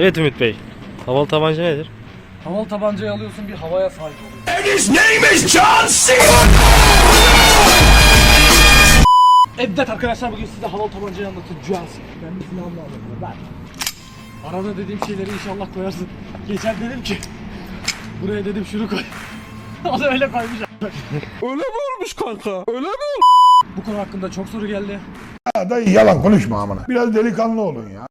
Evet Ümit Bey. Havalı tabanca nedir? Havalı tabancayı alıyorsun bir havaya sahip oluyorsun. Evet arkadaşlar bugün size havalı tabancayı anlatacağız. Ben bir silahımla alıyorum ben. Arada dediğim şeyleri inşallah koyarsın. Geçen dedim ki buraya dedim şunu koy. o da öyle koymuş. Öyle mi olmuş kanka? Öyle mi Bu konu hakkında çok soru geldi. Ya dayı yalan konuşma amına. Biraz delikanlı olun ya.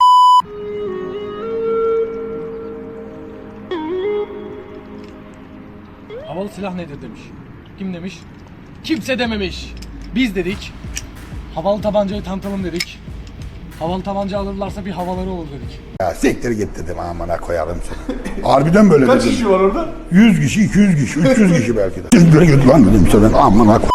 Havalı silah nedir demiş. Kim demiş? Kimse dememiş. Biz dedik. Havalı tabancayı tanıtalım dedik. Havalı tabanca alırlarsa bir havaları olur dedik. Ya siktir git dedim amına koyalım seni. Harbiden böyle Kaç kişi var orada? 100 kişi, 200 kişi, 300 kişi belki de. Siktir git lan dedim sana amına koy.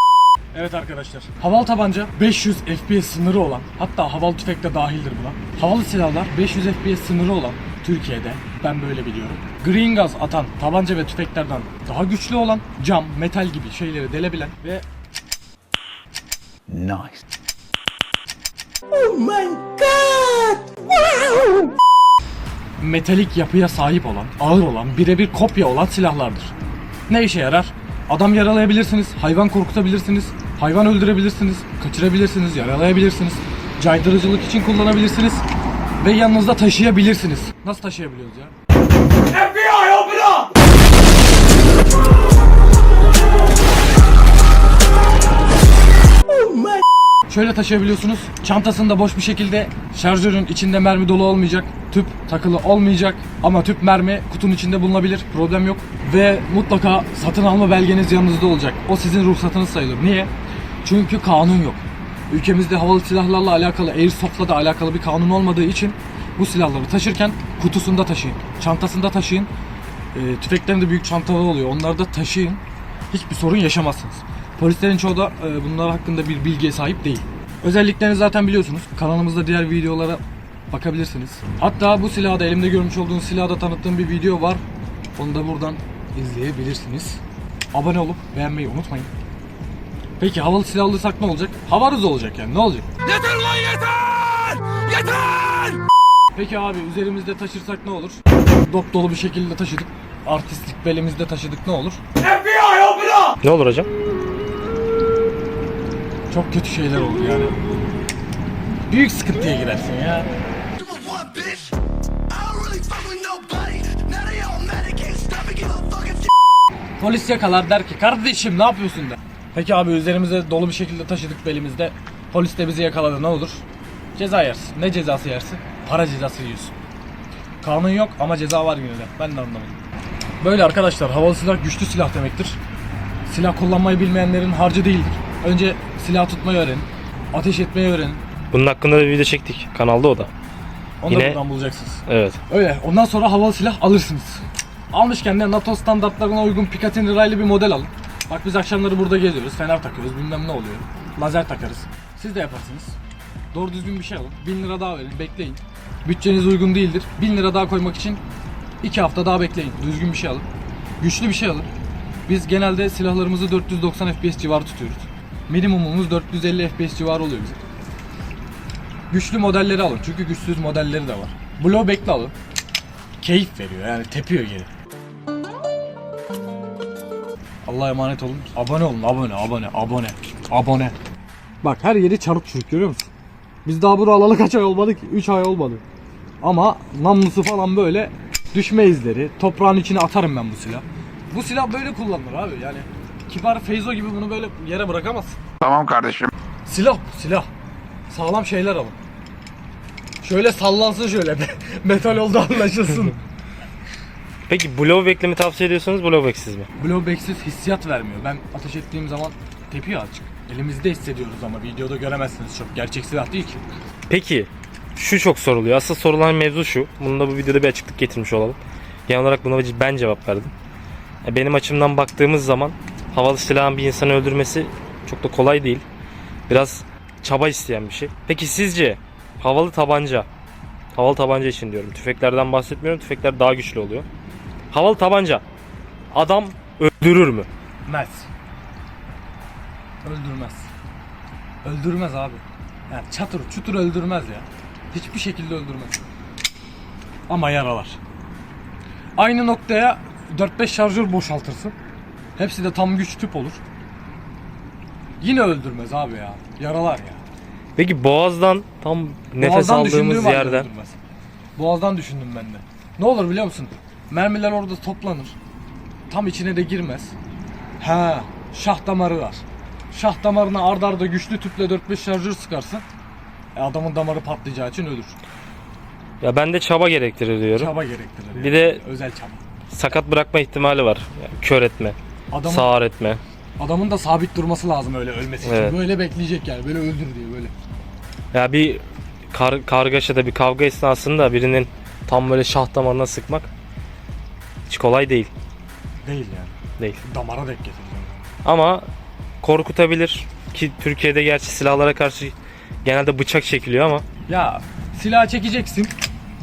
Evet arkadaşlar. Havalı tabanca 500 FPS sınırı olan hatta havalı tüfek de dahildir buna. Havalı silahlar 500 FPS sınırı olan Türkiye'de ben böyle biliyorum. Green gaz atan tabanca ve tüfeklerden daha güçlü olan cam, metal gibi şeyleri delebilen ve metalik yapıya sahip olan, ağır olan, birebir kopya olan silahlardır. Ne işe yarar? Adam yaralayabilirsiniz, hayvan korkutabilirsiniz, hayvan öldürebilirsiniz, kaçırabilirsiniz, yaralayabilirsiniz, caydırıcılık için kullanabilirsiniz ve yanınızda taşıyabilirsiniz. Nasıl taşıyabiliyoruz ya? Şöyle taşıyabiliyorsunuz. Çantasında boş bir şekilde şarjörün içinde mermi dolu olmayacak. Tüp takılı olmayacak. Ama tüp mermi kutunun içinde bulunabilir. Problem yok. Ve mutlaka satın alma belgeniz yanınızda olacak. O sizin ruhsatınız sayılır. Niye? Çünkü kanun yok. Ülkemizde havalı silahlarla alakalı, airsoft'la da alakalı bir kanun olmadığı için bu silahları taşırken kutusunda taşıyın. Çantasında taşıyın. E, tüfeklerin de büyük çantaları oluyor. Onları da taşıyın. Hiçbir sorun yaşamazsınız. Polislerin çoğu da e, bunlar hakkında bir bilgiye sahip değil. Özelliklerini zaten biliyorsunuz. Kanalımızda diğer videolara bakabilirsiniz. Hatta bu silahı da elimde görmüş olduğunuz silahı da tanıttığım bir video var. Onu da buradan izleyebilirsiniz. Abone olup beğenmeyi unutmayın. Peki havalı silah alırsak ne olacak? Havarız olacak yani ne olacak? Yeter lan yeter! Yeter! Peki abi üzerimizde taşırsak ne olur? Dop dolu bir şekilde taşıdık. Artistlik belimizde taşıdık ne olur? Ne olur hocam? Çok kötü şeyler oldu yani. Büyük sıkıntıya girersin ya. Polis yakalar der ki kardeşim ne yapıyorsun der. Peki abi üzerimize dolu bir şekilde taşıdık belimizde. Polis de bizi yakaladı ne olur? Ceza yersin. Ne cezası yersin? Para cezası yiyorsun. Kanun yok ama ceza var yine de. Ben de anlamadım. Böyle arkadaşlar havalı silah güçlü silah demektir. Silah kullanmayı bilmeyenlerin harcı değildir. Önce silah tutmayı öğrenin. Ateş etmeyi öğrenin. Bunun hakkında da bir video çektik. Kanalda o da. Onu Yine- da buradan bulacaksınız. Evet. Öyle. Ondan sonra havalı silah alırsınız. Almışken de NATO standartlarına uygun Picatinny raylı bir model alın. Bak biz akşamları burada geziyoruz. Fener takıyoruz. Bilmem ne oluyor. Lazer takarız. Siz de yaparsınız. Doğru düzgün bir şey alın. 1000 lira daha verin. Bekleyin. Bütçeniz uygun değildir. 1000 lira daha koymak için 2 hafta daha bekleyin. Düzgün bir şey alın. Güçlü bir şey alın. Biz genelde silahlarımızı 490 FPS civarı tutuyoruz. Minimumumuz 450 FPS civarı oluyor bizim. Güçlü modelleri alın. Çünkü güçsüz modelleri de var. Blowback'li alın. Keyif veriyor yani tepiyor geri. Allah'a emanet olun. Abone olun. Abone, abone, abone, abone. Bak her yeri çarık çürük görüyor musun? Biz daha bunu alalı kaç ay olmadı ki? 3 ay olmadı. Ama namlusu falan böyle düşme izleri. Toprağın içine atarım ben bu silah. Bu silah böyle kullanılır abi yani. Kibar Feyzo gibi bunu böyle yere bırakamazsın. Tamam kardeşim. Silah bu silah. Sağlam şeyler alın. Şöyle sallansın şöyle. Metal oldu anlaşılsın. Peki blowback'le mi tavsiye ediyorsanız blowback'siz mi? Blowback'siz hissiyat vermiyor. Ben ateş ettiğim zaman tepiyor açık. Elimizde hissediyoruz ama videoda göremezsiniz çok. Gerçek silah değil ki. Peki şu çok soruluyor. Asıl sorulan mevzu şu. Bunu da bu videoda bir açıklık getirmiş olalım. Genel olarak buna ben cevap verdim. Benim açımdan baktığımız zaman havalı silahın bir insanı öldürmesi çok da kolay değil. Biraz çaba isteyen bir şey. Peki sizce havalı tabanca, havalı tabanca için diyorum. Tüfeklerden bahsetmiyorum. Tüfekler daha güçlü oluyor. Havalı tabanca adam öldürür mü? Mez. Öldürmez. Öldürmez abi. Yani çatır çutur öldürmez ya. Hiçbir şekilde öldürmez. ama yaralar. Aynı noktaya 4-5 şarjör boşaltırsın. Hepsi de tam güç tüp olur. Yine öldürmez abi ya. Yaralar ya. Peki boğazdan tam nefes Boğazdan aldığımız yerden öldürmez. Boğazdan düşündüm ben de. Ne olur biliyor musun? Mermiler orada toplanır. Tam içine de girmez. He, şah damarı var. Şah damarına ardarda arda güçlü tüple 4-5 şarjör sıkarsın. E adamın damarı patlayacağı için ölür. ya ben de çaba gerektirir diyorum. Çaba gerektirir. Bir yani. de- özel çaba. Sakat bırakma ihtimali var. Yani kör etme, Adamın, sağır etme. adamın da sabit durması lazım öyle ölmesi için. Evet. Böyle bekleyecek yani. Böyle öldür diye böyle. Ya bir kar, kargaşada bir kavga esnasında birinin tam böyle şah damarına sıkmak hiç kolay değil. Değil yani. Değil. Damara denk getireceksin. Ama korkutabilir ki Türkiye'de gerçi silahlara karşı genelde bıçak çekiliyor ama Ya silah çekeceksin,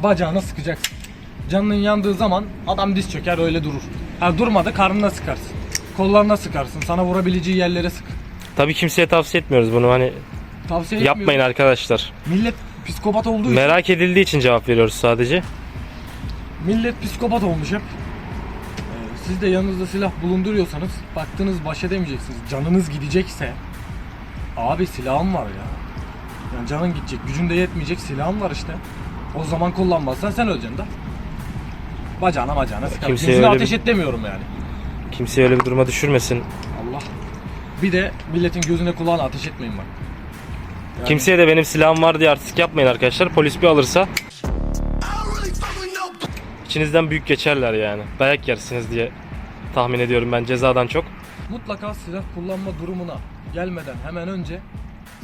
bacağına sıkacaksın. Canının yandığı zaman adam diz çöker öyle durur. Ha durmadı karnına sıkarsın. Kollarına sıkarsın. Sana vurabileceği yerlere sık. tabii kimseye tavsiye etmiyoruz bunu hani Tavsiye yapmayın etmiyorum. arkadaşlar. Millet psikopat olduğu için. Merak edildiği için cevap veriyoruz sadece. Millet psikopat olmuş hep. Siz de yanınızda silah bulunduruyorsanız baktınız baş edemeyeceksiniz. Canınız gidecekse abi silahım var ya. Yani canın gidecek, gücün de yetmeyecek silahım var işte. O zaman kullanmazsan sen öleceksin de. Bacağına bacağına sıkar. Kimseye Kimseye öyle ateş bir- et demiyorum yani. Kimseyi öyle bir duruma düşürmesin. Allah. Bir de milletin gözüne kulağına ateş etmeyin bak. Yani Kimseye de benim silahım var diye artistik yapmayın arkadaşlar. Polis bir alırsa içinizden büyük geçerler yani. Dayak yersiniz diye tahmin ediyorum ben cezadan çok. Mutlaka silah kullanma durumuna gelmeden hemen önce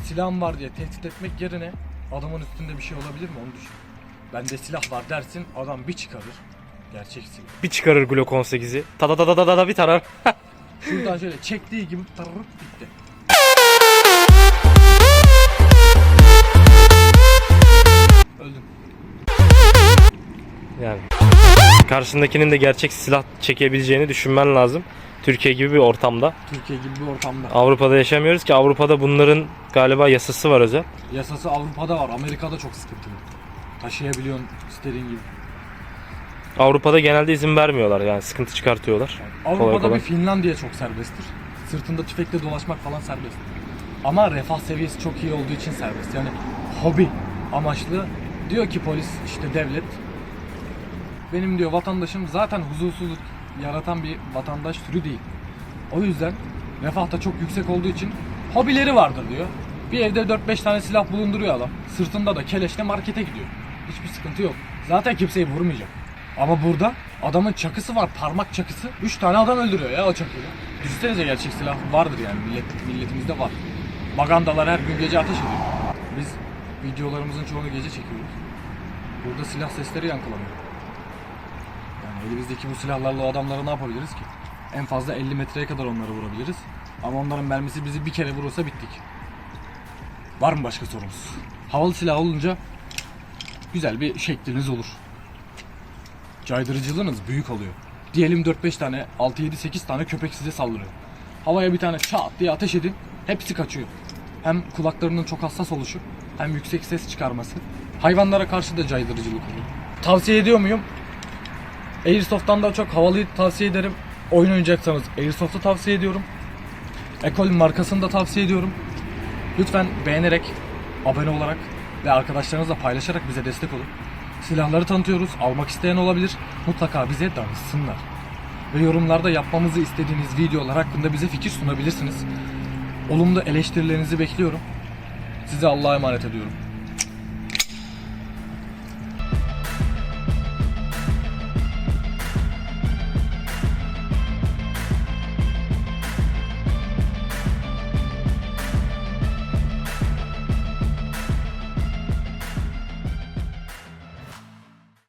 silahım var diye tehdit etmek yerine adamın üstünde bir şey olabilir mi onu düşün. Bende silah var dersin adam bir çıkarır. Gerçek silah. Bir çıkarır Glock 18'i. Ta da da da da da bir tarar. Şuradan şöyle çektiği gibi tarırıp bitti. Öldüm. yani. Karşındakinin de gerçek silah çekebileceğini düşünmen lazım. Türkiye gibi bir ortamda. Türkiye gibi bir ortamda. Avrupa'da yaşamıyoruz ki Avrupa'da bunların galiba yasası var özel. Yasası Avrupa'da var. Amerika'da çok sıkıntılı. Taşıyabiliyorsun istediğin gibi. Avrupa'da genelde izin vermiyorlar yani sıkıntı çıkartıyorlar. Avrupa'da Kolay kolay. bir Finlandiya çok serbesttir. Sırtında tüfekle dolaşmak falan serbest. Ama refah seviyesi çok iyi olduğu için serbest. Yani hobi amaçlı diyor ki polis işte devlet benim diyor vatandaşım zaten huzursuzluk yaratan bir vatandaş türü değil. O yüzden refah da çok yüksek olduğu için hobileri vardır diyor. Bir evde 4-5 tane silah bulunduruyor adam. Sırtında da keleşle markete gidiyor. Hiçbir sıkıntı yok. Zaten kimseyi vurmayacak. Ama burada adamın çakısı var, parmak çakısı. 3 tane adam öldürüyor ya o çakıyla. Düşünsenize gerçek silah vardır yani millet, milletimizde var. Magandalar her gün gece ateş ediyor. Biz videolarımızın çoğunu gece çekiyoruz. Burada silah sesleri yankılanıyor. Yani elimizdeki bu silahlarla o adamları ne yapabiliriz ki? En fazla 50 metreye kadar onları vurabiliriz. Ama onların mermisi bizi bir kere vurursa bittik. Var mı başka sorumuz? Havalı silah olunca güzel bir şekliniz olur. Caydırıcılığınız büyük oluyor. Diyelim 4-5 tane, 6-7-8 tane köpek size saldırıyor. Havaya bir tane şat diye ateş edin, hepsi kaçıyor. Hem kulaklarının çok hassas oluşu, hem yüksek ses çıkarması. Hayvanlara karşı da caydırıcılık oluyor. Tavsiye ediyor muyum? Airsoft'tan da çok havalıyı tavsiye ederim. Oyun oynayacaksanız Airsoft'u tavsiye ediyorum. Ekol markasını da tavsiye ediyorum. Lütfen beğenerek, abone olarak ve arkadaşlarınızla paylaşarak bize destek olun. Silahları tanıtıyoruz. Almak isteyen olabilir. Mutlaka bize danışsınlar. Ve yorumlarda yapmamızı istediğiniz videolar hakkında bize fikir sunabilirsiniz. Olumlu eleştirilerinizi bekliyorum. Size Allah'a emanet ediyorum.